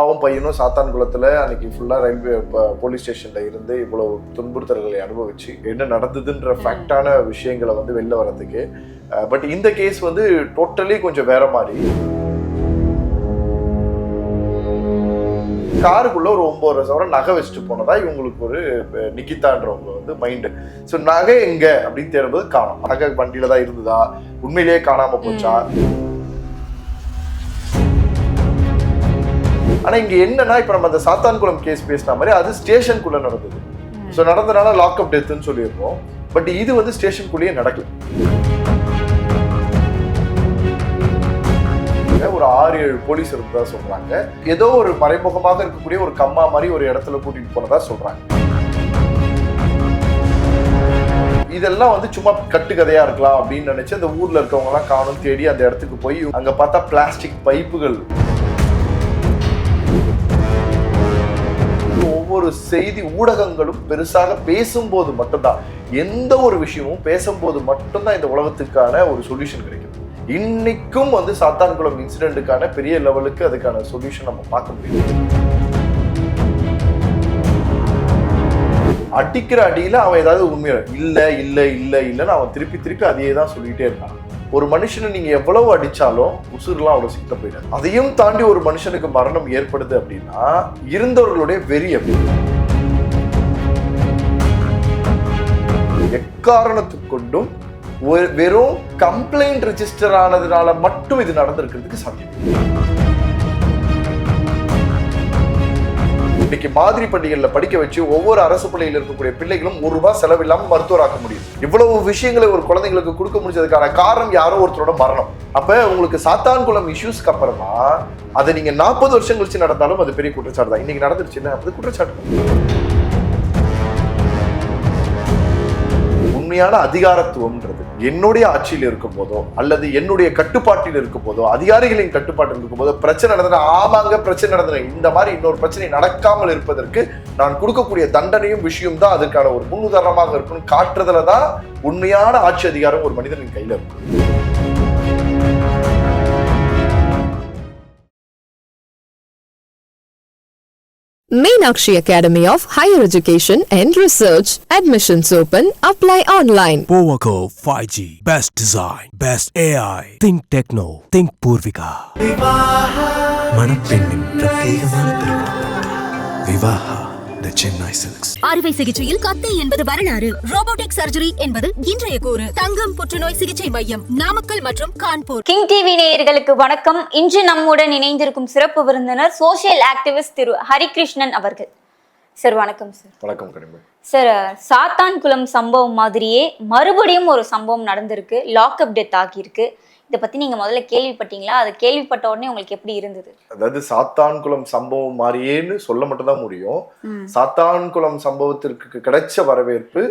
அப்பாவும் பையனும் சாத்தான்குளத்தில் அன்னைக்கு ஃபுல்லாக ரயில்வே போலீஸ் ஸ்டேஷனில் இருந்து இவ்வளவு துன்புறுத்தல்களை அனுபவிச்சு என்ன நடந்ததுன்ற ஃபேக்டான விஷயங்களை வந்து வெளில வரதுக்கு பட் இந்த கேஸ் வந்து டோட்டலி கொஞ்சம் வேற மாதிரி. காருக்குள்ள ஒரு ஒன்பது சவரம் நகை வச்சுட்டு போனதா இவங்களுக்கு ஒரு நிக்கிதான்றவங்க வந்து மைண்டு ஸோ நகை எங்க? அப்படின்னு தேடும்போது காணும். நகை வண்டியில தான் இருந்ததா? உண்மையிலேயே காணாம போச்சா? ஆனா இங்க என்னன்னா இப்ப நம்ம அந்த சாத்தான்குளம் கேஸ் பேசின மாதிரி அது ஸ்டேஷனுக்குள்ள நடந்தது. ஸோ நடந்தனால லாக்அப் டெத்துன்னு சொல்லியிருக்கோம். பட் இது வந்து ஸ்டேஷனுக்குள்ளேயே நடக்கல. ஒரு ஆறு ஏழு போலீஸ் இருந்ததா சொல்றாங்க. ஏதோ ஒரு மறைமுகமாக இருக்கக்கூடிய ஒரு கம்மா மாதிரி ஒரு இடத்துல கூட்டிட்டு போனதா சொல்றாங்க. இதெல்லாம் வந்து சும்மா கட்டுக்கதையா இருக்கலாம் அப்படின்னு நினைச்சு அந்த ஊர்ல இருக்கவங்க எல்லாம் காணும் தேடி அந்த இடத்துக்கு போய் அங்க பார்த்தா பிளாஸ்டிக் பைப்புகள் செய்தி ஊடகங்களும் பெருசாக பேசும்போது மட்டும்தான் எந்த ஒரு விஷயமும் பேசும்போது மட்டும்தான் இந்த உலகத்துக்கான ஒரு சொல்யூஷன் கிடைக்கும். இன்னைக்கும் வந்து சாத்தான்குளம் இன்சிடென்ட்டுக்கான பெரிய லெவலுக்கு அதுக்கான சொல்யூஷன் நம்ம பார்க்க முடியும். அடிக்கிற அடியில அவன் ஏதாவது உண்மையை இல்ல இல்ல இல்ல இல்லன்னு அவன் திருப்பி திருப்பி அதையே தான் சொல்லிட்டே இருக்கான் ஒரு மனுஷனை நீங்க எவ்வளவு அடிச்சாலும் உசுர்லாம் அவ்வளவு சிக்க போயிடாது. அதையும் தாண்டி ஒரு மனுஷனுக்கு மரணம் ஏற்படுது அப்படின்னா இருந்தவர்களுடைய வெறி அப்படி எக்காரணத்து கொண்டும் ஒரு- வெறும் கம்ப்ளைண்ட் ரிஜிஸ்டர் ஆனதுனால மட்டும் இது நடந்திருக்கிறதுக்கு சாத்தியம் இன்னைக்கு மாதிரி பள்ளிகளில் படிக்க வச்சு ஒவ்வொரு அரசு பள்ளியில் இருக்கக்கூடிய பிள்ளைகளும் ஒரு ரூபாய் செலவில்லாமல் மருத்துவராக்க முடியும் இவ்வளவு விஷயங்களை ஒரு குழந்தைங்களுக்கு கொடுக்க முடிஞ்சதுக்கான காரணம் யாரோ ஒருத்தரோட மரணம். அப்ப உங்களுக்கு சாத்தான்குளம் இஷ்யூஸ்க்கு அப்புறமா அதை நீங்க நாற்பது வருஷம் கழிச்சு நடந்தாலும் அது பெரிய குற்றச்சாட்டு தான் இன்னைக்கு நடந்துருச்சுன்னா அது குற்றச்சாட்டு. உண்மையான அதிகாரத்துவம்ன்றது. என்னுடைய ஆட்சியில் இருக்கும் போதோ அல்லது என்னுடைய கட்டுப்பாட்டில் இருக்கும் போதோ அதிகாரிகளின் கட்டுப்பாட்டில் இருக்கும் போதோ பிரச்சனை நடந்தன ஆமாங்க பிரச்சனை நடந்தன இந்த மாதிரி இன்னொரு பிரச்சனை நடக்காமல் இருப்பதற்கு நான் கொடுக்கக்கூடிய தண்டனையும் விஷயம் தான் அதுக்கான ஒரு முன்னுதாரணமாக இருக்கும்னு காட்டுறதுல தான் உண்மையான ஆட்சி அதிகாரம் ஒரு மனிதனின் கையில் இருக்கும் Mainakshi Academy of Higher Education and Research. Admissions open. Apply online. Povaco 5G. Best design. Best AI. Think Techno. Think Purvika. വിവാഹ മണപ്പെണ്ണിൻ പ്രത്യേകമാണ് വിവാഹ த சென்னை சில்க்ஸ் அறுவை சிகிச்சையில் கத்தை என்பது வரலாறு. ரோபோட்டிக் சர்ஜரி என்பது இன்றைய கூறு. தங்கம் புற்றுநோய் சிகிச்சை மையம் நாமக்கல் மற்றும் கான்பூர். கிங் டிவி நேயர்களுக்கு வணக்கம். இன்று நம்முடன் இணைந்திருக்கும் சிறப்பு விருந்தினர் சோஷியல் ஆக்டிவிஸ்ட் திரு ஹரிகிருஷ்ணன் அவர்கள். சார் வணக்கம் சார் வணக்கம் கனிமொழி. சார் சாத்தான்குளம் சம்பவம் மாதிரியே மறுபடியும் ஒரு சம்பவம் நடந்திருக்கு. லாக்அப் டெத் ஆகியிருக்கு. இதை பத்தி நீங்க முதல்ல கேள்விப்பட்டீங்களா? அதை கேள்விப்பட்ட உடனே உங்களுக்கு எப்படி இருந்தது? அதாவது சாத்தான்குளம் சம்பவம் மாதிரியேன்னு சொல்ல மட்டும்தான் முடியும். சாத்தான்குளம் சம்பவத்திற்கு கிடைச்ச வரவேற்பு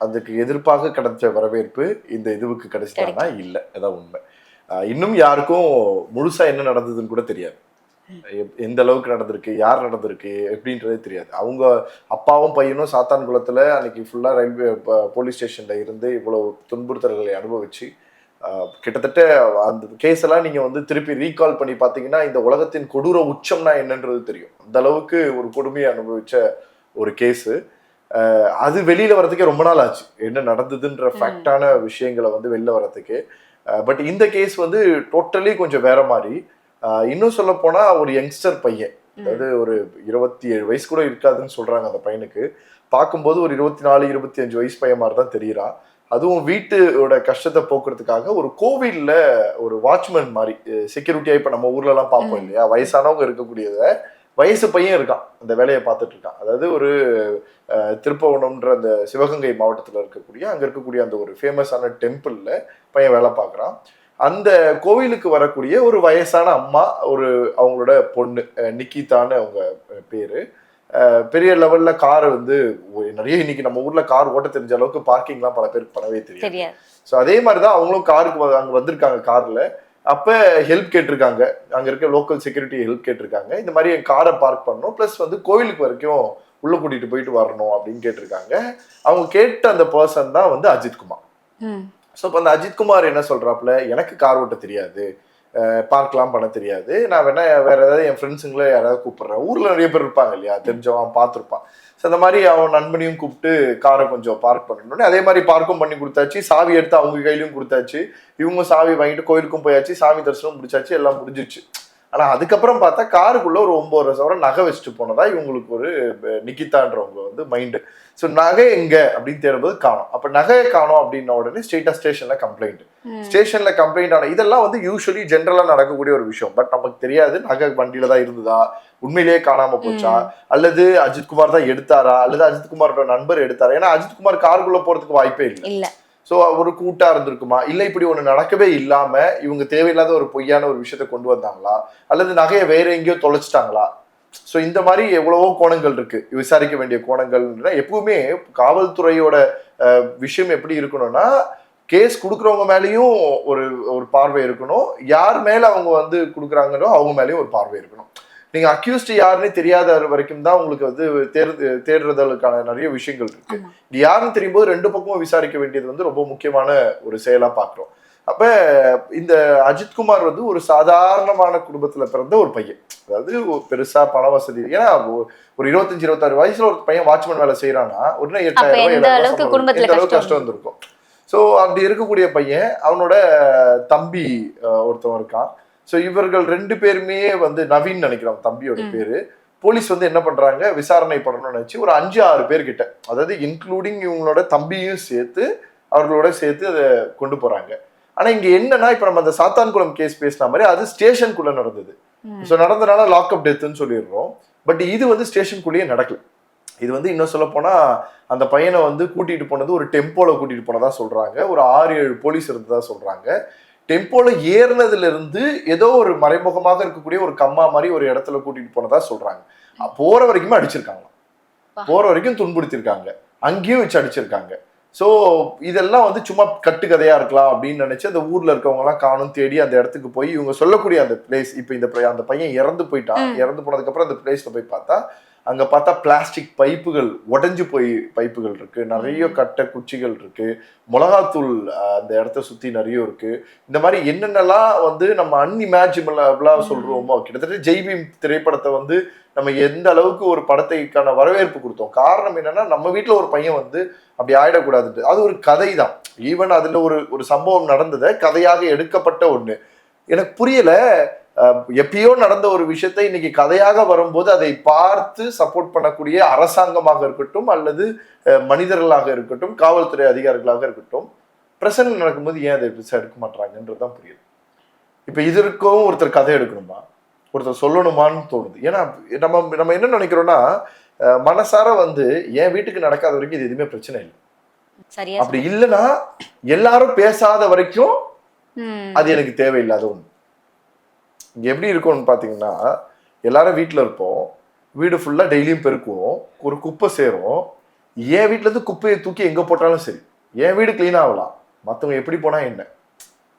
அதுக்கு எதிர்ப்பாக கிடைச்ச வரவேற்பு இந்த இதுவுக்கு கிடைச்சதானா இல்லை. அதான் உண்மை. இன்னும் யாருக்கும் முழுசா என்ன நடந்ததுன்னு கூட தெரியாது. எந்த அளவுக்கு நடந்திருக்கு யார் நடந்திருக்கு எப்படின்றதே தெரியாது. அவங்க அப்பாவும் பையனும் சாத்தான்குளத்துல அன்னைக்கு ஃபுல்லா ரயில்வே போலீஸ் ஸ்டேஷன்ல இருந்து இவ்வளவு துன்புறுத்தல்களை அனுபவிச்சு கிட்டத்தட்ட அந்த கேஸ் எல்லாம் நீங்க வந்து திருப்பி ரீகால் பண்ணி பாத்தீங்கன்னா இந்த உலகத்தின் கொடூர உச்சம்னா என்னன்றது தெரியும். அந்த அளவுக்கு ஒரு கொடுமையை அனுபவிச்ச ஒரு கேஸு அது வெளியில வர்றதுக்கே ரொம்ப நாள் ஆச்சு. என்ன நடந்ததுன்ற ஃபேக்டான விஷயங்களை வந்து வெளில வர்றதுக்கு. பட் இந்த கேஸ் வந்து டோட்டலி கொஞ்சம் வேற மாதிரி. இன்னும் சொல்ல போனா ஒரு யங்ஸ்டர் பையன். அதாவது ஒரு இருபத்தி ஏழு வயசு கூட இருக்காதுன்னு சொல்றாங்க அந்த பையனுக்கு. பார்க்கும்போது ஒரு இருபத்தி நாலு இருபத்தி அஞ்சு வயசு பையன் மாதிரி தான் தெரியறான் அதுவும் வீட்டோட கஷ்டத்தை போக்குறதுக்காக ஒரு கோவில்ல ஒரு வாட்ச்மேன் மாதிரி செக்யூரிட்டியா இப்ப நம்ம ஊர்ல எல்லாம் பார்ப்போம் இல்லையா? வயசானவங்க இருக்கக்கூடியத வயசு பையன் இருக்கான் அந்த வேலையை பார்த்துட்டு இருக்கான். அதாவது ஒரு திருப்பவனம்ன்ற அந்த சிவகங்கை மாவட்டத்துல இருக்கக்கூடிய அங்க இருக்கக்கூடிய அந்த ஒரு ஃபேமஸான டெம்பிள்ல பையன் வேலை பார்க்குறான். அந்த கோவிலுக்கு வரக்கூடிய ஒரு வயசான அம்மா ஒரு அவங்களோட பொண்ணு நிக்கிதான்னு அவங்க பேரு. பெரிய லெவல்ல கார் வந்து நிறைய இன்னைக்கு நம்ம ஊர்ல கார் ஓட்ட தெரிஞ்ச அளவுக்கு பார்க்கிங்லாம் பல பேருக்கு பண்ணவே தெரியும் தெரியாது. ஸோ அதே மாதிரி தான் அவங்களும் காருக்கு அங்க வந்திருக்காங்க கார்ல அப்ப ஹெல்ப் கேட்டிருக்காங்க. அங்க இருக்க லோக்கல் செக்யூரிட்டி ஹெல்ப் கேட்டிருக்காங்க. இந்த மாதிரி என் காரை பார்க் பண்ணணும். ப்ளஸ் வந்து கோவிலுக்கு வரைக்கும் உள்ள கூட்டிட்டு போயிட்டு வரணும் அப்படின்னு கேட்டிருக்காங்க. அவங்க கேட்ட அந்த பர்சன் தான் வந்து அஜித் குமார். ம். ஸோ இப்போ அந்த அஜித் குமார் என்ன சொல்றாப்புல? எனக்கு கார் ஓட்ட தெரியாது. பார்க்கலாம் பண்ண தெரியாது. நான் வேணா வேற ஏதாவது என் ஃப்ரெண்ட்ஸுங்களே யாராவது கூப்பிடுறேன். ஊர்ல நிறைய பேர் இருப்பாங்க இல்லையா? தெரிஞ்சவன் பார்த்துருப்பான். ஸோ அந்த மாதிரி அவன் நண்பனையும் கூப்பிட்டு காரை கொஞ்சம் பார்க் பண்ணணும்னு. அதே மாதிரி பார்க்கும் பண்ணி கொடுத்தாச்சு. சாவி எடுத்து அவங்க கையிலையும் கொடுத்தாச்சு. இவங்க சாவி வாங்கிட்டு கோயிலுக்கும் போயாச்சு. சாமி தரிசனம் முடிச்சாச்சு. எல்லாம் முடிஞ்சிச்சு ஆனா அதுக்கப்புறம் பார்த்தா காருக்குள்ள ஒரு ஒன்பது சவரம் நகை வச்சுட்டு போனதா இவங்களுக்கு ஒரு நிக்கிதான்றவங்க வந்து மைண்டு ஸோ நகை எங்க அப்படின்னு தேடும்போது காணும். அப்ப நகையை காணோம் அப்படின்ன உடனே ஸ்டேட்டா ஸ்டேஷன்ல கம்ப்ளைண்ட் ஸ்டேஷன்ல கம்ப்ளைண்ட் ஆன இதெல்லாம் வந்து யூஸ்வலி ஜென்ரலா நடக்கக்கூடிய ஒரு விஷயம். பட் நமக்கு தெரியாது நகை வண்டியில தான் இருந்ததா? உண்மையிலேயே காணாம போச்சா? அல்லது அஜித்குமார் தான் எடுத்தாரா? அல்லது அஜித்குமாரோட நண்பர் எடுத்தாரா? ஏன்னா அஜித்குமார் காருக்குள்ள போறதுக்கு வாய்ப்பே இல்ல. ஸோ ஒரு கூட்டாக இருந்திருக்குமா? இல்லை இப்படி ஒன்று நடக்கவே இல்லாமல் இவங்க தேவையில்லாத ஒரு பொய்யான ஒரு விஷயத்த கொண்டு வந்தாங்களா? அல்லது நகையை வேற எங்கேயோ தொலைச்சிட்டாங்களா? ஸோ இந்த மாதிரி எவ்வளவோ கோணங்கள் இருக்கு. விசாரிக்க வேண்டிய கோணங்கள்னா எப்பவுமே காவல்துறையோட விஷயம் எப்படி இருக்கணும்னா கேஸ் கொடுக்குறவங்க மேலேயும் ஒரு ஒரு பார்வை இருக்கணும். யார் மேலே அவங்க வந்து கொடுக்குறாங்களோ அவங்க மேலேயும் ஒரு பார்வை இருக்கணும். நீங்க அக்யூஸ்ட் யாருன்னே தெரியாத வரைக்கும் தான் உங்களுக்கு வந்து தேர்து தேடுறதுக்கான நிறைய விஷயங்கள் இருக்கு. இது யாருன்னு தெரியும் போது ரெண்டு பக்கமும் விசாரிக்க வேண்டியது வந்து ரொம்ப முக்கியமான ஒரு செயலா பாக்குறோம். அப்ப இந்த அஜித்குமார் வந்து ஒரு சாதாரணமான குடும்பத்துல பிறந்த ஒரு பையன். அதாவது பெருசா பண வசதி ஏன்னா ஒரு இருபத்தஞ்சு இருபத்தாறு வயசுல ஒரு பையன் வாட்ச்மேன் வேலை செய்யறான்னா உடனே எட்டாயிரம் ரூபாய், அளவுக்கு கஷ்டம்? வந்திருக்கும்? ஸோ அப்படி இருக்கக்கூடிய பையன் அவனோட தம்பி ஒருத்தவன் இருக்கான். ஸோ இவர்கள் ரெண்டு பேருமே வந்து நவீன் நினைக்கிறோம் தம்பியோட. பேரு. போலீஸ் வந்து என்ன பண்றாங்க? விசாரணை பண்ணணும்னு நினைச்சு ஒரு அஞ்சு ஆறு பேர் கிட்ட அதாவது இன்க்ளூடிங் இவங்களோட தம்பியும் சேர்த்து அவர்களோட சேர்த்து அதை கொண்டு போறாங்க. ஆனா இங்க என்னன்னா இப்ப நம்ம அந்த சாத்தான்குளம் கேஸ் பேசின மாதிரி அது ஸ்டேஷனுக்குள்ள நடந்தது. ஸோ நடந்தனால லாக்அப் டெத்துன்னு சொல்லிடுறோம். பட் இது வந்து ஸ்டேஷனுக்குள்ளேயே நடக்கல. இது வந்து இன்னும் சொல்ல போனா அந்த பையனை வந்து கூட்டிட்டு போனது ஒரு டெம்போல கூட்டிட்டு போனதா சொல்றாங்க. ஒரு ஆறு ஏழு போலீஸ் இருந்ததா சொல்றாங்க. டெம்போல ஏறினதுல இருந்து ஏதோ ஒரு மறைமுகமாக இருக்கக்கூடிய ஒரு கம்மா மாதிரி ஒரு இடத்துல கூட்டிட்டு போனதா சொல்றாங்க. போற வரைக்குமே அடிச்சிருக்காங்க வா. போற வரைக்கும் துன்புறுத்திருக்காங்க அங்கேயும் வச்சு அடிச்சிருக்காங்க. ஸோ இதெல்லாம் வந்து சும்மா கட்டுக்கதையா இருக்கலாம் அப்படின்னு நினைச்சு அந்த ஊர்ல இருக்கவங்க எல்லாம் காணும் தேடி அந்த இடத்துக்கு போய் இவங்க சொல்லக்கூடிய அந்த பிளேஸ் இப்போ இந்த அந்த பையன் இறந்து போயிட்டான். இறந்து போனதுக்கு அப்புறம் அந்த பிளேஸ்ல போய் பார்த்தா அங்க பார்த்தா பிளாஸ்டிக் பைப்புகள் உடைஞ்சு போய் பைப்புகள் இருக்கு. நிறைய கட்டை குச்சிகள் இருக்கு. மிளகாத்தூள் அந்த இடத்த சுத்தி நிறைய இருக்கு. இந்த மாதிரி என்னென்னலாம் வந்து நம்ம அன்இமேஜினபிளா சொல்றோமோ கிட்டத்தட்ட ஜெய்பீம் திரைப்படத்தை வந்து நம்ம எந்த அளவுக்கு ஒரு படத்தைக்கான வரவேற்பு கொடுத்தோம். காரணம் என்னன்னா நம்ம வீட்ல ஒரு பையன் வந்து அப்படி ஆயிடக்கூடாதுன்ட்டு. அது ஒரு கதை தான் ஈவன் அதுல ஒரு ஒரு சம்பவம் நடந்ததை கதையாக எடுக்கப்பட்ட ஒண்ணு. எனக்கு புரியல எப்பயோ நடந்த ஒரு விஷயத்தை இன்னைக்கு கதையாக வரும்போது அதை பார்த்து சப்போர்ட் பண்ணக்கூடிய அரசாங்கமாக இருக்கட்டும் அல்லது மனிதர்களாக இருக்கட்டும் காவல்துறை அதிகாரிகளாக இருக்கட்டும் பிரசன்ட் நடக்கும்போது ஏன் அதை பெருசா எடுக்க மாட்டாங்கன்றது தான் புரியுது. இப்ப இதற்கும் ஒருத்தர் கதை எடுக்கணுமா? ஒருத்தர் சொல்லணுமான்னு தோணுது. ஏன்னா நம்ம நம்ம என்ன நினைக்கிறோம்னா மனசார வந்து என் வீட்டுக்கு நடக்காத வரைக்கும் இது எதுவுமே பிரச்சனை இல்லை. அப்படி இல்லைன்னா எல்லாரும் பேசாத வரைக்கும். அது எனக்கு தேவையில்லாத இங்க எப்படி இருக்கும்னு பார்த்தீங்கன்னா எல்லாரும் வீட்டில் இருப்போம். வீடு ஃபுல்லாக டெய்லியும் பெருக்குவோம். ஒரு குப்பை சேரும். என் வீட்டிலேருந்து குப்பையை தூக்கி எங்கே போட்டாலும் சரி என் வீடு க்ளீன் ஆகலாம். மற்றவங்க எப்படி போனால் என்ன?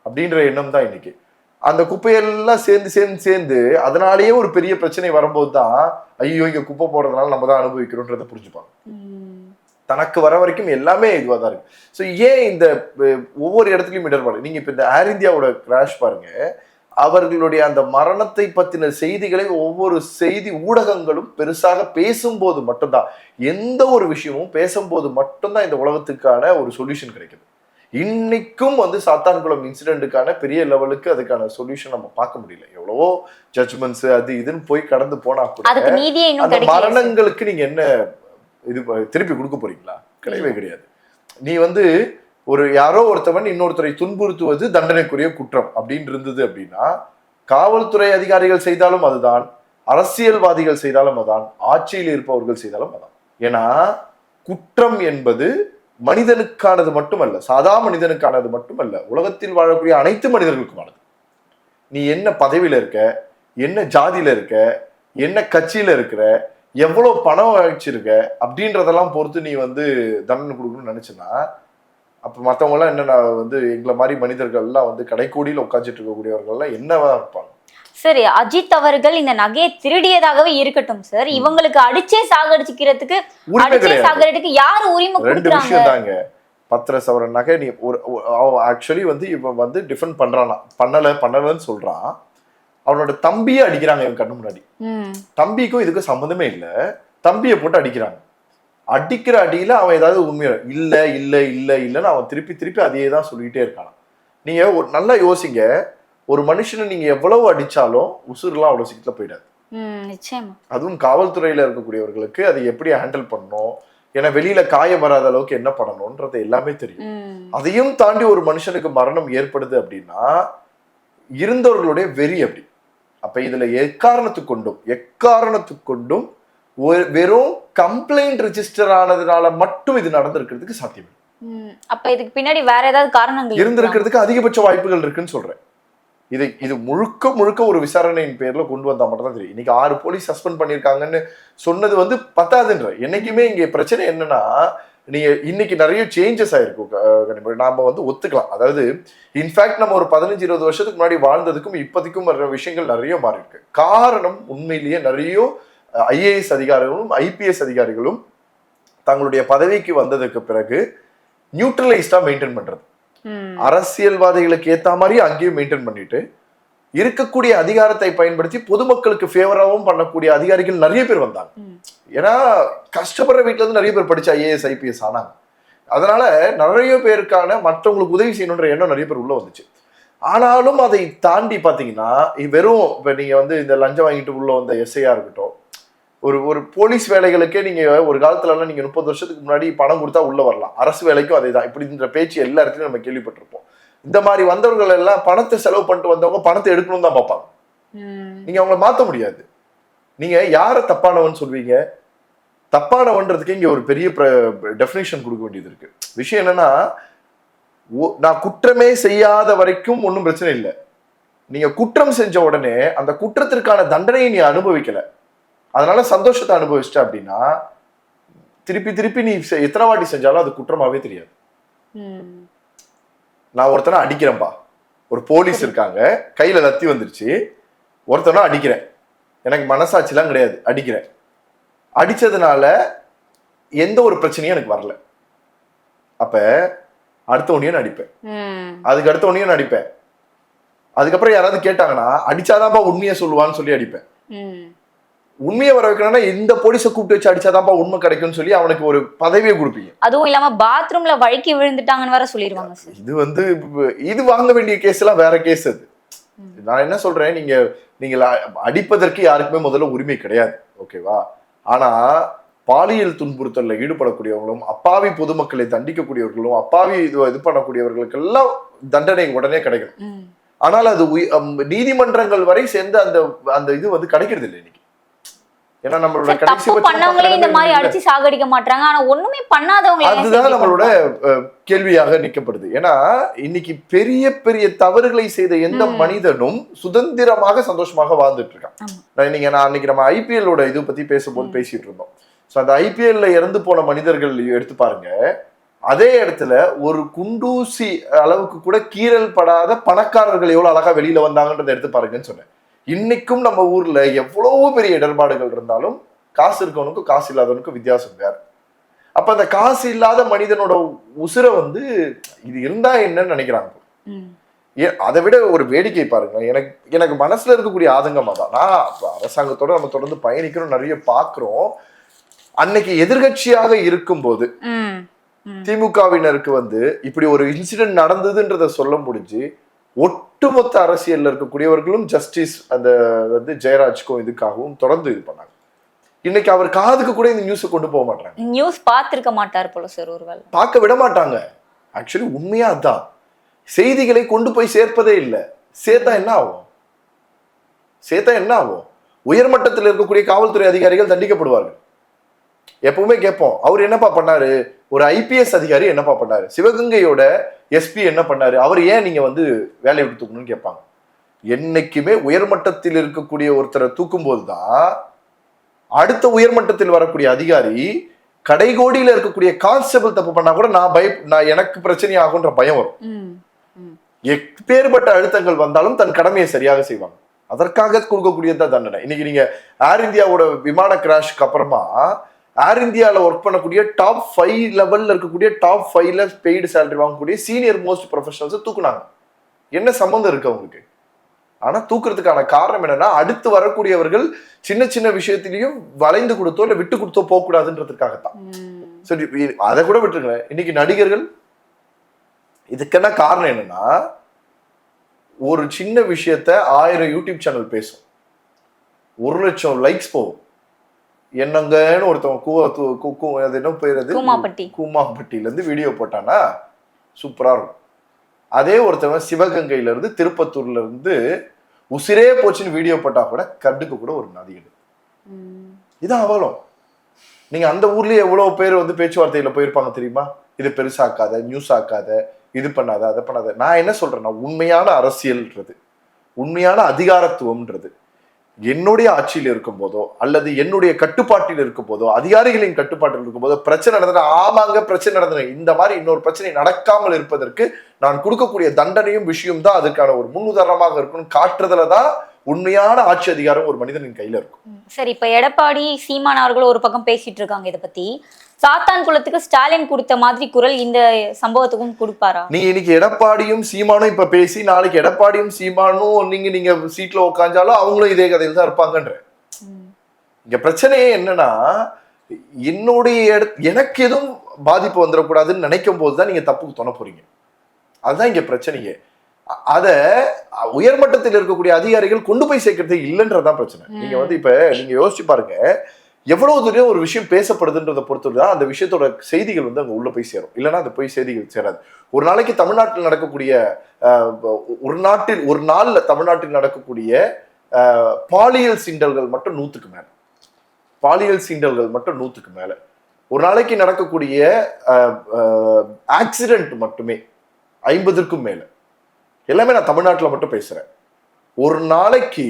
அப்படின்ற எண்ணம் தான் இன்னைக்கு. அந்த குப்பையெல்லாம் சேர்ந்து சேர்ந்து சேர்ந்து அதனாலேயே ஒரு பெரிய பிரச்சனை வரும்போது தான் ஐயோ இங்கே குப்பை போடுறதுனால நம்ம தான் அனுபவிக்கிறோன்றத புரிஞ்சுப்பாங்க. தனக்கு வர வரைக்கும் எல்லாமே இதுவாக தான் இருக்கு. ஸோ ஏன் இந்த ஒவ்வொரு இடத்துலையும் இடர்பாடு? நீங்கள் இப்போ இந்த ஏர் இந்தியாவோட கிராஷ் பாருங்கள் அவர்களுடைய அந்த மரணத்தை பத்தின செய்திகளை ஒவ்வொரு செய்தி ஊடகங்களும் பெருசாக பேசும்போது மட்டும்தான். எந்த ஒரு விஷயமும் பேசும்போது மட்டும்தான் இந்த உலகத்துக்கான ஒரு சொல்யூஷன் கிடைக்குது. இன்னைக்கும் வந்து சாத்தான்குளம் இன்சிடென்ட்டுக்கான பெரிய லெவலுக்கு அதுக்கான சொல்யூஷன் நம்ம பார்க்க முடியல. எவ்வளவோ ஜட்ஜ்மெண்ட்ஸ் அது இதுன்னு போய் கடந்து போனா கூட அந்த மரணங்களுக்கு நீங்க என்ன இது திருப்பி கொடுக்க போறீங்களா? கிடையவே கிடையாது. நீ வந்து ஒரு யாரோ ஒருத்தவன் இன்னொருத்தரை துன்புறுத்துவது தண்டனைக்குரிய குற்றம் அப்படின்னு இருந்தது அப்படின்னா காவல்துறை அதிகாரிகள் செய்தாலும் அதுதான் அரசியல்வாதிகள் செய்தாலும் அதான் ஆட்சியில் இருப்பவர்கள் செய்தாலும் அதான். ஏன்னா குற்றம் என்பது மனிதனுக்கானது மட்டுமல்ல சாதா மனிதனுக்கானது மட்டுமல்ல உலகத்தில் வாழக்கூடிய அனைத்து மனிதர்களுக்குமானது. நீ என்ன பதவியில இருக்க என்ன ஜாதியில இருக்க என்ன கட்சியில இருக்கிற எவ்வளவு பணம் வச்சிருக்க அப்படின்றதெல்லாம் பொறுத்து நீ வந்து தண்டனை கொடுக்கணும்னு நினைச்சுன்னா அப்ப மத்தவங்க எல்லாம் என்ன வந்து எங்களை மாதிரி மனிதர்கள் எல்லாம் வந்து கடைக்கோடியில உட்காந்துட்டு இருக்கக்கூடியவர்கள் எல்லாம் என்னவா இருப்பாங்க? சரி அஜித் அவர்கள் இந்த நகையை திருடியதாகவே இருக்கட்டும் சார் இவங்களுக்கு அடிச்சே சாகடிச்சுக்கிறதுக்கு அடிச்சே சாகடிக்கு யாரு உரிமை ரெண்டு விஷயம் தாங்க பத்திர சவரன் நகை நீ ஒரு ஆக்சுவலி வந்து இவன் வந்து டிஃபெண்ட் பண்றானா? பண்ணல பண்ணலன்னு சொல்றான். அவனோட தம்பியை அடிக்கிறாங்க இவன் கண்ணு முன்னாடி. தம்பிக்கும் இதுக்கும் சம்மந்தமே இல்லை. தம்பியை போட்டு அடிக்கிறாங்க. அடிக்கிற அடியில அவன் ஏதாவது உண்மையா இல்ல இல்ல இல்ல இல்லன்னு அவன் திருப்பி திருப்பி அதையே தான் சொல்லிட்டே இருக்கான் நீங்க ஒரு நல்லா யோசிங்க. ஒரு மனுஷனை நீங்க எவ்வளவு அடிச்சாலும் உசுறுலாம் அவ்வளவு சீக்கிரத்துல போயிடாது. அதுவும் காவல்துறையில இருக்கக்கூடியவர்களுக்கு அதை எப்படி ஹேண்டில் பண்ணணும்? ஏன்னா வெளியில காயம் வராத அளவுக்கு என்ன பண்ணணும்ன்றது எல்லாமே தெரியும். அதையும் தாண்டி ஒரு மனுஷனுக்கு மரணம் ஏற்படுது அப்படின்னா இருந்தவர்களுடைய வெறி அப்படி. அப்ப இதுல எக்காரணத்துக்கு கொண்டும் எக்காரணத்துக்கு கொண்டும் வெறும் கம்ப்ளைண்ட் ரெஜிஸ்டர் ஆனதுனால மட்டும் இது நடந்திருக்கிறதுக்கு சாத்தியம் அப்ப இதுக்கு பின்னாடி வேற ஏதாவது காரணங்கள்? இருந்திருக்கிறதுக்கு அதிகபட்ச வாய்ப்புகள் இருக்குன்னு சொல்றேன். இது இது முழுக்க முழுக்க ஒரு விசாரணையின் பேர்ல கொண்டு வந்தா மட்டும் தான் தெரியும். இன்னைக்கு ஆறு போலீஸ் சஸ்பெண்ட் பண்ணிருக்காங்கன்னு சொன்னது வந்து பத்தாதுன்ற. என்னைக்குமே இங்க பிரச்சனை என்னன்னா நீங்க இன்னைக்கு நிறைய சேஞ்சஸ் ஆயிருக்கும். நாம வந்து ஒத்துக்கலாம். அதாவது இன்ஃபேக்ட் நம்ம ஒரு பதினஞ்சு இருபது வருஷத்துக்கு முன்னாடி வாழ்ந்ததுக்கும் இப்போதைக்கும் வர்ற விஷயங்கள் நிறைய மாறி இருக்கு காரணம் உண்மையிலேயே நிறைய ஐஏஎஸ் அதிகாரிகளும் ஐபிஎஸ் அதிகாரிகளும் தங்களுடைய பதவிக்கு வந்ததுக்கு பிறகு நியூட்ரலைஸ்டா மெயின்டைன் பண்றது. அரசியல்வாதிகளுக்கு ஏத்த மாதிரி அங்கேயும் மெயின்டைன் பண்ணிட்டு இருக்கக்கூடிய அதிகாரத்தை பயன்படுத்தி பொதுமக்களுக்கு ஃபேவராகவும் பண்ணக்கூடிய அதிகாரிகள் நிறைய பேர் வந்தாங்க. ஏன்னா கஷ்டப்படுற வீட்ல இருந்து நிறைய பேர் படிச்சு ஐஏஎஸ் ஐபிஎஸ் ஆனாங்க. அதனால நிறைய பேருக்கான மற்றவங்களுக்கு உதவி செய்யணுன்ற எண்ணம் நிறைய பேர் உள்ள வந்துச்சு. ஆனாலும் அதை தாண்டி பாத்தீங்கன்னா வெறும் இப்ப நீங்க வந்து இந்த லஞ்சம் வாங்கிட்டு உள்ள வந்த எஸ்ஐயா இருக்கட்டும் ஒரு ஒரு போலீஸ் வேலைகளுக்கே நீங்க ஒரு காலத்துல எல்லாம் நீங்க முப்பது வருஷத்துக்கு முன்னாடி பணம் கொடுத்தா உள்ள வரலாம். அரசு வேலைக்கும் அதே தான் இப்படின்ற பேச்சு எல்லா இடத்துலயும் நம்ம கேள்விப்பட்டிருப்போம். இந்த மாதிரி வந்தவர்கள் எல்லாம் பணத்தை செலவு பண்ணிட்டு வந்தவங்க பணத்தை எடுக்கணும் தான் பார்ப்பாங்க. நீங்க அவங்கள மாத்த முடியாது. நீங்க யாரை தப்பானவன் சொல்வீங்க தப்பானவன்றதுக்கு இங்க ஒரு பெரிய டெஃபினேஷன் கொடுக்க வேண்டியது இருக்கு. விஷயம் என்னன்னா நான் குற்றமே செய்யாத வரைக்கும் ஒன்றும் பிரச்சனை இல்லை. நீங்க குற்றம் செஞ்ச உடனே அந்த குற்றத்திற்கான தண்டனையை நீ அனுபவிக்கல. அதனால சந்தோஷத்தை அனுபவிச்சிட்ட அப்படின்னா திருப்பி திருப்பி நீ எத்தனை வாட்டி செஞ்சாலும் அது குற்றமாவே தெரியாது. நான் ஒருத்தனை அடிக்கிறேன்பா. ஒரு போலீஸ் இருக்காங்க கையில லத்தி வந்துருச்சு ஒருத்தனை அடிக்கிறேன். எனக்கு மனசாட்சிலாம் கிடையாது அடிக்கிறேன். அடிச்சதுனால எந்த ஒரு பிரச்சனையும் எனக்கு வரல. அப்ப அடுத்த ஒன்றையும் அடிப்பேன். அதுக்கு அடுத்த ஒன்றையும் அடிப்பேன். அதுக்கப்புறம் யாராவது கேட்டாங்கன்னா அடிச்சாதான்ப்பா உண்மையை சொல்லுவான்னு சொல்லி அடிப்பேன். உண்மையை வர வைக்கணும்னா இந்த போலீஸை கூப்பிட்டு வச்சு அடிச்சாதான்ப்பா உண்மை கிடைக்கும்னு சொல்லி அவனுக்கு ஒரு பதவியை கொடுப்பீங்க. அதுவும் இல்லாம பாத்ரூம்ல வழுக்கி விழுந்துட்டாங்கன்னு வேற சொல்லிடுவாங்க இது வந்து இது வாங்க வேண்டிய கேஸ் எல்லாம் வேற கேஸ் அது. நான் என்ன சொல்றேன் நீங்க நீங்க அடிப்பதற்கு யாருக்குமே முதல்ல உரிமை கிடையாது ஓகேவா ஆனா பாலியல் துன்புறுத்தல்ல ஈடுபடக்கூடியவங்களும் அப்பாவி பொதுமக்களை தண்டிக்கக்கூடியவர்களும் அப்பாவி இது இது பண்ணக்கூடியவர்களுக்கெல்லாம் தண்டனை உடனே கிடைக்கணும். ம். ஆனால் அது நீதிமன்றங்கள் வரை சேர்ந்து அந்த அந்த இது வந்து கிடைக்கிறது இல்லை இன்னைக்கு. ஏன்னா நம்மளோட கடைசி பண்ணவங்களே இந்த மாதிரி அடிச்சு சாகடிக்க மாட்டாங்க ஆனா ஒண்ணுமே பண்ணாதவங்க அதுதான் நம்மளோட கேள்வியாக நிற்கப்படுது ஏன்னா இன்னைக்கு பெரிய பெரிய தவறுகளை செய்த எந்த. மனிதனும் சுதந்திரமாக சந்தோஷமாக வாழ்ந்துட்டு இருக்கான். நீங்க நான் அன்னைக்கு நம்ம ஐபிஎல்லோட இது பத்தி பேசும்போது பேசிட்டு இருந்தோம். ஸோ அந்த ஐபிஎல்ல இறந்து போன மனிதர்கள் எடுத்து பாருங்க. அதே இடத்துல ஒரு குண்டூசி அளவுக்கு கூட கீறல் படாத பணக்காரர்கள் எவ்வளவு அழகா வெளியில வந்தாங்கன்றதை எடுத்து பாருங்கன்னு சொன்னேன். இன்னைக்கும் நம்ம ஊர்ல எவ்வளவு பெரிய இடர்பாடுகள் இருந்தாலும் காசு இருக்கவனுக்கும் காசு இல்லாதவனுக்கும் வித்தியாசம் வேற. அப்ப அந்த காசு இல்லாத மனிதனோட உசுரை வந்து இது இருந்தா என்னன்னு நினைக்கிறாங்க. அதை விட ஒரு வேடிக்கை பாருங்க. எனக்கு எனக்கு மனசுல இருக்கக்கூடிய ஆதங்கமா தான் நான் அரசாங்கத்தோட நம்ம தொடர்ந்து பயணிக்கிறோம் நிறைய பார்க்கிறோம் அன்னைக்கு எதிர்கட்சியாக இருக்கும்போது திமுகவினருக்கு வந்து இப்படி ஒரு இன்சிடென்ட் நடந்ததுன்றத சொல்ல முடிஞ்சு ஒட்டுமொத்த அரசியல்ல இருக்கக்கூடியவர்களும் ஜஸ்டிஸ் அந்த வந்து ஜெயராஜ்க்கும் இதுக்காகவும் தொடர்ந்து இது பண்ணாங்க. இன்னைக்கு அவர் காதுக்கு கூட இந்த நியூஸை கொண்டு போக மாட்டாங்க நியூஸ் பார்த்திருக்க மாட்டார் போல சார் ஒருவேளை. பார்க்க விட மாட்டாங்க. ஆக்சுவலி உண்மையா அதான். செய்திகளை கொண்டு போய் சேர்ப்பதே இல்லை. சேர்த்தா என்ன ஆகும்? சேர்த்தா என்ன ஆகும்? உயர்மட்டத்தில் இருக்கக்கூடிய காவல்துறை அதிகாரிகள் தண்டிக்கப்படுவார்கள். எப்பவுமே கேட்போம். அவர் என்னப்பா பண்ணாரு? ஒரு ஐபிஎஸ் அதிகாரி என்னப்பா பண்ணாரு? சிவகங்கையோட எஸ்பி என்ன பண்ணாரு? அவர் ஏன் நீங்க வந்து வேலையை விட்டு தூக்கணும்னு கேட்பாங்க. என்னைக்குமே உயர்மட்டத்தில் இருக்கக்கூடிய ஒருத்தரை தூக்கும்போது தான் அடுத்த உயர்மட்டத்தில் வரக்கூடிய அதிகாரி கடைகோடியில இருக்கக்கூடிய கான்ஸ்டபிள் தப்பு பண்ணா கூட நான் பய நான் எனக்கு பிரச்சனை ஆகுன்ற பயம் வரும். எப்பேற்பட்ட அழுத்தங்கள் வந்தாலும் தன் கடமையை சரியாக செய்வாங்க. அதற்காக கொடுக்கக்கூடியது தான் தண்டனை. இன்னைக்கு நீங்க ஏர் இந்தியாவோட விமான கிராஷ்க்கு அப்புறமா ஏர் இந்தியாவில் ஒர்க் பண்ணக்கூடிய டாப் ஃபைவ் லெவல்ல இருக்கக்கூடிய டாப் ஃபைவ்ல பெய்டு சேலரி வாங்கக்கூடிய சீனியர் மோஸ்ட் ப்ரொஃபஷனல்ஸை தூக்குனாங்க. என்ன சம்மந்தம் இருக்கு அவங்களுக்கு? ஆனா தூக்குறதுக்கான காரணம் என்னன்னா அடுத்து வரக்கூடியவர்கள் சின்ன சின்ன விஷயத்திலையும் வளைந்து கொடுத்தோ இல்ல விட்டு கொடுத்தோ போக கூடாதுன்றதுக்காகத்தான் ம். சரி அதை கூட விட்டுருங்களேன். இன்னைக்கு நடிகர்கள் இதுக்கென்ன காரணம் என்னன்னா ஒரு சின்ன விஷயத்த ஆயிரம் யூடியூப் சேனல் பேசும். ஒரு லட்சம் லைக்ஸ் போகும். என்னங்கன்னு ஒருத்தவங்க கூவ கூ- அது என்ன பேர் அது? கூமாப்பட்டி. கூமாப்பட்டியில இருந்து வீடியோ போட்டானா சூப்பரா இருக்கும். அதே ஒருத்தவன் சிவகங்கையில இருந்து திருப்பத்தூர்ல இருந்து உசிரே போச்சுன்னு வீடியோ போட்டா கூட கண்டுக்க கூட ஒரு நதிகள். இதான் அவலம். நீங்க அந்த ஊர்லயே எவ்வளவு பேர் வந்து பேச்சுவார்த்தையில போயிருப்பாங்க தெரியுமா? இது பெருசாக்காத நியூஸ் ஆக்காத இது பண்ணாத அதை பண்ணாத. நான் என்ன சொல்றேன்னா உண்மையான அரசியல்ன்றது உண்மையான அதிகாரத்துவம்ன்றது என்னுடைய ஆட்சியில் இருக்கும் போதோ அல்லது என்னுடைய கட்டுப்பாட்டில் இருக்கும் போதோ அதிகாரிகளின் கட்டுப்பாட்டில் இருக்கும் போதோ பிரச்சனை நடந்தது ஆமாங்க பிரச்சனை நடந்தன இந்த மாதிரி இன்னொரு பிரச்சனை நடக்காமல் இருப்பதற்கு நான் கொடுக்கக்கூடிய தண்டனையும் விஷயம் தான் அதுக்கான ஒரு முன்னுதாரணமாக இருக்கும்னு காட்டுறதுல தான் உண்மையான ஆட்சி அதிகாரம் ஒரு மனிதனின் கையில இருக்கும். சரி இப்ப எடப்பாடி சீமான் அவர்கள் ஒரு பக்கம் பேசிட்டு இருக்காங்க இதை பத்தி. சாத்தான் குலத்துக்கு ஸ்டாலின் கொடுத்த மாதிரி குரல் இந்த சம்பவத்துக்கும் கொடுப்பாரா? நீங்க இன்னைக்கு எடப்பாடியும் சீமானும் இப்ப பேசி நாளைக்கு எடப்பாடியும் சீமானும் நீங்க நீங்க சீட்ல உட்காந்தாலும் அவங்களும் இதே கதையில் தான் இருப்பாங்கன்ற. இங்க பிரச்சனையே என்னன்னா என்னுடைய எனக்கு எதுவும் பாதிப்பு வந்துடக்கூடாதுன்னு நினைக்கும் போது தான் நீங்க தப்புக்கு துணை போறீங்க. அதுதான் இங்க பிரச்சனையே. அத உயர்மட்டத்தில் இருக்கக்கூடிய அதிகாரிகள் கொண்டு போய் சேர்க்கறது இல்லைன்றதுதான் பிரச்சனை. நீங்க வந்து இப்ப நீங்க யோசிச்சு பாருங்க எவ்வளவு தூரம் ஒரு விஷயம் பேசப்படுதுன்றதை பொறுத்து தான் அந்த விஷயத்தோட செய்திகள் வந்து அங்கே உள்ள போய் சேரும். இல்லைன்னா அது போய் செய்திகள் சேராது. ஒரு நாளைக்கு தமிழ்நாட்டில் நடக்கக்கூடிய ஒரு நாட்டில் ஒரு நாளில் தமிழ்நாட்டில் நடக்கக்கூடிய பாலியல் சீண்டல்கள் மட்டும் நூற்றுக்கு மேலே. பாலியல் சீண்டல்கள் மட்டும் நூற்றுக்கு மேலே. ஒரு நாளைக்கு நடக்கக்கூடிய ஆக்சிடென்ட் மட்டுமே ஐம்பதுக்கும் மேலே. எல்லாமே நான் தமிழ்நாட்டில் மட்டும் பேசுகிறேன் ஒரு நாளைக்கு